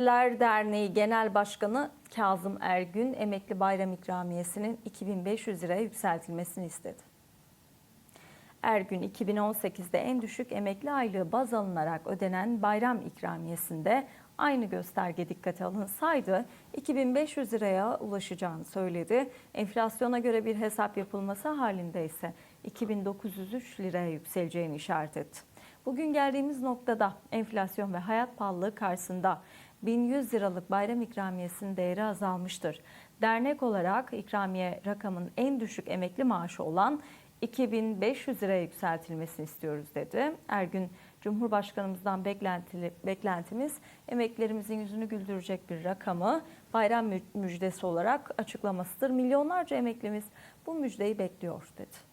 Emekliler Derneği Genel Başkanı Kazım Ergün emekli bayram ikramiyesinin 2500 liraya yükseltilmesini istedi. Ergün 2018'de en düşük emekli aylığı baz alınarak ödenen bayram ikramiyesinde aynı gösterge dikkate alınsaydı 2500 liraya ulaşacağını söyledi. Enflasyona göre bir hesap yapılması halinde ise 2903 liraya yükseleceğini işaret etti. Bugün geldiğimiz noktada enflasyon ve hayat pahalılığı karşısında 1100 liralık bayram ikramiyesinin değeri azalmıştır. Dernek olarak ikramiye rakamın en düşük emekli maaşı olan 2500 liraya yükseltilmesini istiyoruz dedi. Ergün Cumhurbaşkanımızdan beklentili, beklentimiz emeklilerimizin yüzünü güldürecek bir rakamı bayram mü- müjdesi olarak açıklamasıdır. Milyonlarca emeklimiz bu müjdeyi bekliyor dedi.